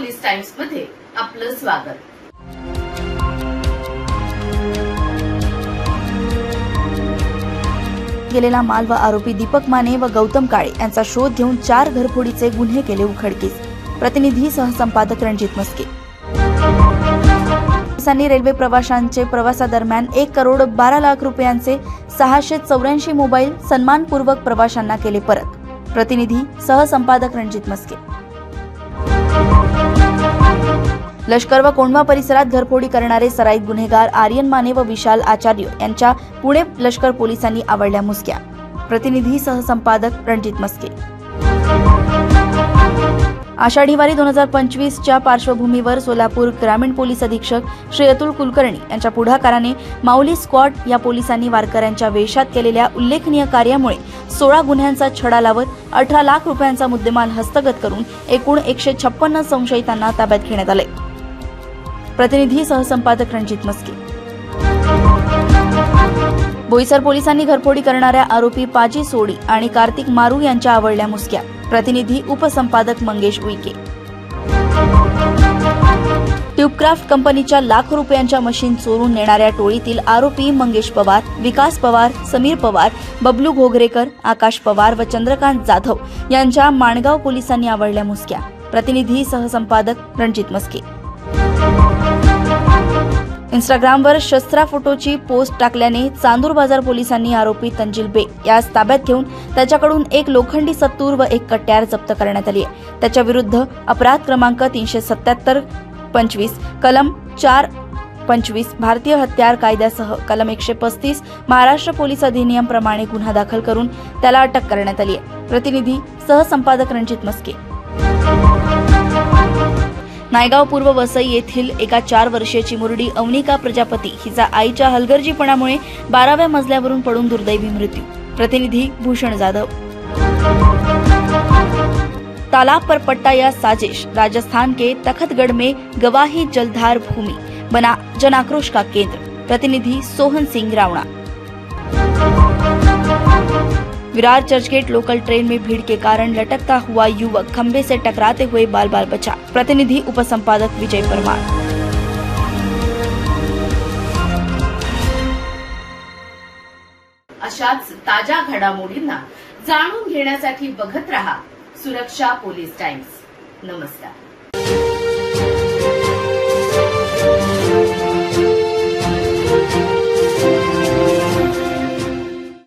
टाइम्समध्ये आपलं स्वागत. गेलेला माल व आरोपी दीपक माने व गौतम काळे यांचा शोध घेऊन चार घरफोडीचे गुन्हे केले उघडकीस प्रतिनिधी सहसंपादक रणजित मस्के. पोलिसांनी रेल्वे प्रवाशांचे प्रवासादरम्यान एक करोड बारा लाख रुपयांचे सहाशे चौऱ्याऐंशी मोबाईल सन्मानपूर्वक प्रवाशांना केले परत. प्रतिनिधी सहसंपादक रणजित मस्के. लष्कर व कोंढवा परिसरात घरफोडी करणारे सराईत गुन्हेगार आर्यन माने व विशाल आचार्य यांच्या पुणे लष्कर पोलिसांनी आवडल्या मुसक्या. प्रतिनिधी सहसंपादक रणजित मस्के. आषाढीवारी दोन हजार पंचवीसच्या पार्श्वभूमीवर सोलापूर ग्रामीण पोलीस अधीक्षक श्री अतुल कुलकर्णी यांच्या पुढाकाराने माऊली स्क्वॉड या पोलिसांनी वारकऱ्यांच्या वेशात केलेल्या उल्लेखनीय कार्यामुळे सोळा गुन्ह्यांचा छडा लावत अठरा लाख रुपयांचा मुद्देमाल हस्तगत करून एकूण एकशे छप्पन्न संशयितांना ताब्यात घेण्यात आले प्रतिनिधी सहसंपादक रणजित मस्के. बोईसर पोलिसांनी घरफोडी करणाऱ्या आरोपी पाजी सोडी आणि कार्तिक मारू यांच्या आवडल्या मुसक्या. प्रतिनिधी उपसंपादक मंगेश उईके. ट्यूबक्राफ्ट कंपनीच्या लाखो रुपयांच्या मशीन चोरून नेणाऱ्या टोळीतील आरोपी मंगेश पवार विकास पवार समीर पवार बबलू घोगरेकर आकाश पवार व चंद्रकांत जाधव यांच्या माणगाव पोलिसांनी आवडल्या मुसक्या. प्रतिनिधी सहसंपादक रणजित मस्के. इंस्टाग्रामवर शस्त्रा फोटोची पोस्ट टाकल्याने चांदूर बाजार पोलिसांनी आरोपी तंजिल बे यास ताब्यात घेऊन त्याच्याकडून एक लोखंडी सत्तूर व एक कट्यार जप्त करण्यात आली आहे. त्याच्या विरुद्ध अपराध क्रमांक तीनशे सत्याहत्तर पंचवीस कलम चार पंचवीस भारतीय हत्यार कायद्यासह कलम एकशे पस्तीस महाराष्ट्र पोलीस अधिनियम प्रमाणे गुन्हा दाखल करून त्याला अटक करण्यात आली आहे. प्रतिनिधी सहसंपादक रणजित मस्के. नायगाव पूर्व वसई येथील एका चार वर्षीय मुरडी अवनिका प्रजापती हिचा आईच्या हलगर्जीपणामुळे बाराव्या मजल्यावरून पडून दुर्दैवी मृत्यू. प्रतिनिधी भूषण जाधव. तालाब पर पट्टा या साजिश राजस्थान के तखतगढ़ में गवाही जलधार भूमि बना जन आक्रोश का केंद्र। प्रतिनिधि सोहन सिंह रावणा। विरार चर्चगेट लोकल ट्रेन में भीड़ के कारण लटकता हुआ युवक खंबे से टकराते हुए बाल बाल बचा। प्रतिनिधि उपसंपादक विजय परमार। अशाच ताज्या घडामोडींना जाणून घेण्यासाठी बघत रहा सुरक्षा पोलीस टाइम्स. नमस्कार.